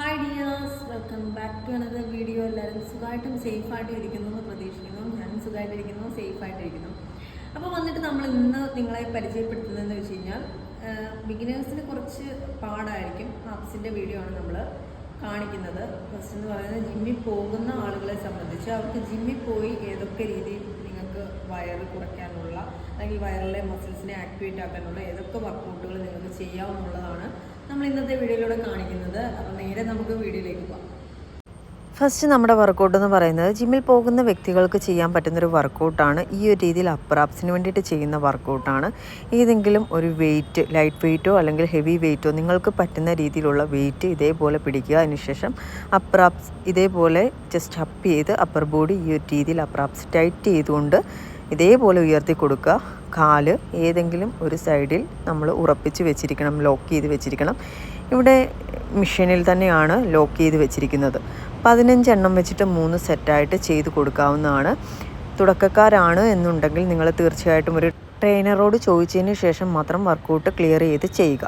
Hi dears welcome back to another video എല്ലാവരും സുഖമായിട്ടും സേഫായിട്ടും ഇരിക്കുന്നു എന്ന് പ്രതീക്ഷിക്കുന്നു. ഞാനും സുഖമായിട്ടിരിക്കുന്നു സേഫായിട്ടിരിക്കുന്നു അപ്പോൾ വന്നിട്ട് നമ്മൾ ഇന്ന് നിങ്ങളെ പരിചയപ്പെടുത്തുന്നതെന്ന് വെച്ച് കഴിഞ്ഞാൽ ബിഗിനേഴ്സിന് കുറച്ച് പാടായിരിക്കും ആപ്സിന്റെ വീഡിയോ ആണ് നമ്മൾ കാണിക്കുന്നത്. ഫസ്റ്റ് എന്ന് പറയുന്നത് ജിമ്മിൽ പോകുന്ന ആളുകളെ സംബന്ധിച്ച് അവർക്ക് ജിമ്മിൽ പോയി ഏതൊക്കെ രീതിയിൽ വയറ് കുറയ്ക്കാനുള്ള അല്ലെങ്കിൽ വയറിലെ മസിൽസിനെ ആക്ടിവേറ്റ് ആക്കാനുള്ള ഏതൊക്കെ വർക്കൗട്ടുകൾ നിങ്ങൾക്ക് ചെയ്യാവുന്നതാണ് നമ്മൾ ഇന്നത്തെ വീഡിയോയിലൂടെ കാണിക്കുന്നത്. അപ്പോൾ നേരെ നമുക്ക് വീഡിയോയിലേക്ക് പോകാം. ഫസ്റ്റ് നമ്മുടെ വർക്കൗട്ട് എന്ന് പറയുന്നത് ജിമ്മിൽ പോകുന്ന വ്യക്തികൾക്ക് ചെയ്യാൻ പറ്റുന്നൊരു വർക്കൗട്ടാണ് ഈ ഒരു രീതിയിൽ അപ്രാപ്സിന് വേണ്ടിയിട്ട് ചെയ്യുന്ന വർക്കൗട്ടാണ് ഏതെങ്കിലും ഒരു വെയിറ്റ് ലൈറ്റ് വെയിറ്റോ അല്ലെങ്കിൽ ഹെവി വെയിറ്റോ നിങ്ങൾക്ക് പറ്റുന്ന രീതിയിലുള്ള വെയിറ്റ് ഇതേപോലെ പിടിക്കുക. അതിനുശേഷം അപ്രാപ്സ് ഇതേപോലെ ജസ്റ്റ് അപ്പ് ചെയ്ത് അപ്പർ ബോഡി ഈ ഒരു രീതിയിൽ അപ്രാപ്സ് ടൈറ്റ് ചെയ്തുകൊണ്ട് ഇതേപോലെ ഉയർത്തി കൊടുക്കുക. കാൽ ഏതെങ്കിലും ഒരു സൈഡിൽ നമ്മൾ ഉറപ്പിച്ച് വെച്ചിരിക്കണം ലോക്ക് ചെയ്ത് വെച്ചിരിക്കണം. ഇവിടെ മിഷനിൽ തന്നെയാണ് ലോക്ക് ചെയ്ത് വെച്ചിരിക്കുന്നത്. പതിനഞ്ചെണ്ണം വെച്ചിട്ട് മൂന്ന് സെറ്റായിട്ട് ചെയ്ത് കൊടുക്കാവുന്നതാണ്. തുടക്കക്കാരാണ് എന്നുണ്ടെങ്കിൽ നിങ്ങൾ തീർച്ചയായിട്ടും ഒരു ട്രെയിനറോട് ചോദിച്ചതിന് ശേഷം മാത്രം വർക്കൗട്ട് ക്ലിയർ ചെയ്ത് ചെയ്യുക.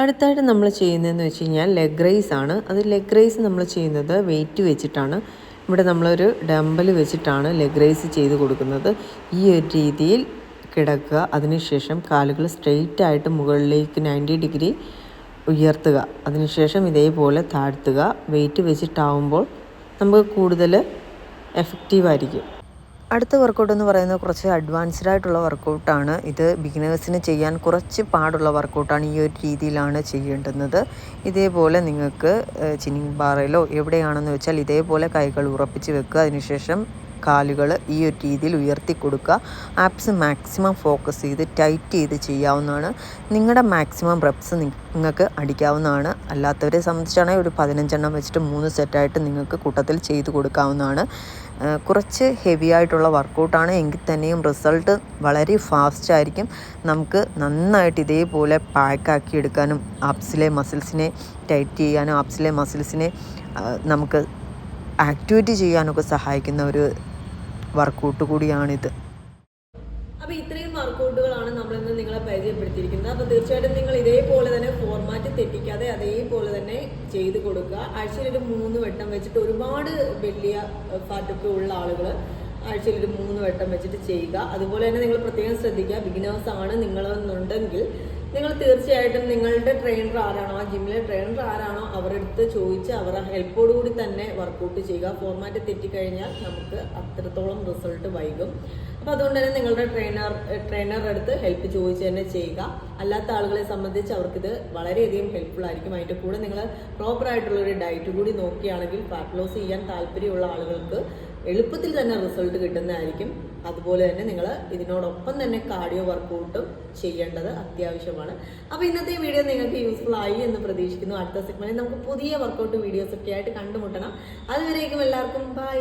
അടുത്തായിട്ട് നമ്മൾ ചെയ്യുന്നതെന്ന് വെച്ച് കഴിഞ്ഞാൽ ലെഗ് റൈസ് ആണ്. അത് ലെഗ് റൈസ് നമ്മൾ ചെയ്യുന്നത് വെയിറ്റ് വെച്ചിട്ടാണ്. ഇവിടെ നമ്മളൊരു ഡമ്പൽ വെച്ചിട്ടാണ് ലെഗ് റൈസ് ചെയ്ത് കൊടുക്കുന്നത്. ഈ ഒരു രീതിയിൽ കിടക്കുക. അതിനുശേഷം കാലുകൾ സ്ട്രെയിറ്റ് ആയിട്ട് മുകളിലേക്ക് നയന്റി ഡിഗ്രി ഉയർത്തുക. അതിനുശേഷം ഇതേപോലെ താഴ്ത്തുക. വെയിറ്റ് വെച്ചിട്ടാവുമ്പോൾ നമുക്ക് കൂടുതൽ എഫക്റ്റീവായിരിക്കും അടുത്ത വർക്കൗട്ട് എന്ന് പറയുന്നത് കുറച്ച് അഡ്വാൻസ്ഡ് ആയിട്ടുള്ള വർക്കൗട്ടാണ് ഇത് ബിഗിനേഴ്സിന് ചെയ്യാൻ കുറച്ച് പാടുള്ള വർക്കൗട്ടാണ് ഈ ഒരു രീതിയിലാണ് ചെയ്യേണ്ടുന്നത്. ഇതേപോലെ നിങ്ങൾക്ക് ചിന്നിങ് ബാറയിലോ എവിടെയാണെന്ന് വെച്ചാൽ ഇതേപോലെ കൈകൾ ഉറപ്പിച്ച് വെക്കുക. അതിനുശേഷം കാലുകൾ ഈ ഒരു രീതിയിൽ ഉയർത്തി കൊടുക്കുക. ആപ്സ് മാക്സിമം ഫോക്കസ് ചെയ്ത് ടൈറ്റ് ചെയ്ത് ചെയ്യാവുന്നതാണ്. നിങ്ങളുടെ മാക്സിമം റെപ്സ് നിങ്ങൾക്ക് അടിക്കാവുന്നതാണ്. അല്ലാത്തവരെ സംബന്ധിച്ചാണെങ്കിൽ ഒരു പതിനഞ്ചെണ്ണം വെച്ചിട്ട് മൂന്ന് സെറ്റായിട്ട് നിങ്ങൾക്ക് കൂട്ടത്തിൽ ചെയ്ത് കൊടുക്കാവുന്നതാണ്. കുറച്ച് ഹെവി ആയിട്ടുള്ള വർക്കൗട്ടാണ് എങ്കിൽ തന്നെയും റിസൾട്ട് വളരെ ഫാസ്റ്റ് ആയിരിക്കും. നമുക്ക് നന്നായിട്ട് ഇതേപോലെ പാക്കാക്കി എടുക്കാനും ആപ്സിലെ മസിൽസിനെ ടൈറ്റ് ചെയ്യാനും ആപ്സിലെ മസിൽസിനെ നമുക്ക് ആക്ടിവേറ്റ് ചെയ്യാനൊക്കെ സഹായിക്കുന്ന ഒരു വർക്കൗട്ട് കൂടിയാണിത്. വർക്കൗട്ടുകളാണ് നമ്മൾ ഇന്ന് നിങ്ങളെ പരിചയപ്പെടുത്തിയിരിക്കുന്നത്. അപ്പോൾ തീർച്ചയായിട്ടും നിങ്ങൾ ഇതേപോലെ തന്നെ ഫോർമാറ്റ് തെറ്റിക്കാതെ അതേപോലെ തന്നെ ചെയ്ത് കൊടുക്കുക. ആഴ്ചയിൽ ഒരു മൂന്ന് വട്ടം വെച്ചിട്ട് ഒരുപാട് വലിയ ഫാറ്റൊക്കെ ഉള്ള ആളുകൾ ആഴ്ചയിൽ ഒരു മൂന്ന് വട്ടം വെച്ചിട്ട് ചെയ്യുക. അതുപോലെ തന്നെ നിങ്ങൾ പ്രത്യേകം ശ്രദ്ധിക്കുക. ബിഗിനേഴ്സ് ആണ് നിങ്ങളെന്നുണ്ടെങ്കിൽ നിങ്ങൾ തീർച്ചയായിട്ടും നിങ്ങളുടെ ട്രെയിനർ ആരാണോ ആ ജിമ്മിലെ ട്രെയിനർ ആരാണോ അവരുടെ അടുത്ത് ചോദിച്ച് അവരുടെ ഹെൽപ്പോടുകൂടി തന്നെ വർക്കൗട്ട് ചെയ്യുക. ഫോർമാറ്റ് തെറ്റിക്കഴിഞ്ഞാൽ നമുക്ക് അത്രത്തോളം റിസൾട്ട് വൈകും. അപ്പോൾ അതുകൊണ്ട് തന്നെ നിങ്ങളുടെ ട്രെയിനർ ട്രെയിനറുടെ അടുത്ത് ഹെൽപ്പ് ചോദിച്ച് തന്നെ ചെയ്യുക. അല്ലാത്ത ആളുകളെ സംബന്ധിച്ച് അവർക്കിത് വളരെയധികം ഹെൽപ്ഫുൾ ആയിരിക്കും. അതിന്റെ കൂടെ നിങ്ങൾ പ്രോപ്പർ ആയിട്ടുള്ള ഒരു ഡയറ്റ് കൂടി നോക്കുകയാണെങ്കിൽ ഫാറ്റ് ലോസ് ചെയ്യാൻ താല്പര്യമുള്ള ആളുകൾക്ക് എളുപ്പത്തിൽ തന്നെ റിസൾട്ട് കിട്ടുന്നതായിരിക്കും. അതുപോലെ തന്നെ നിങ്ങൾ ഇതിനോടൊപ്പം തന്നെ കാർഡിയോ വർക്കൗട്ടും ചെയ്യേണ്ടത് അത്യാവശ്യമാണ്. അപ്പോൾ ഇന്നത്തെ വീഡിയോ നിങ്ങൾക്ക് യൂസ്ഫുൾ ആയി എന്ന് പ്രതീക്ഷിക്കുന്നു. അടുത്ത സെഗ്മെന്റിൽ നമുക്ക് പുതിയ വർക്കൗട്ട് വീഡിയോസ് ഒക്കെ ആയിട്ട് കണ്ടുമുട്ടണം. അതുവരേക്കും എല്ലാവർക്കും ബൈ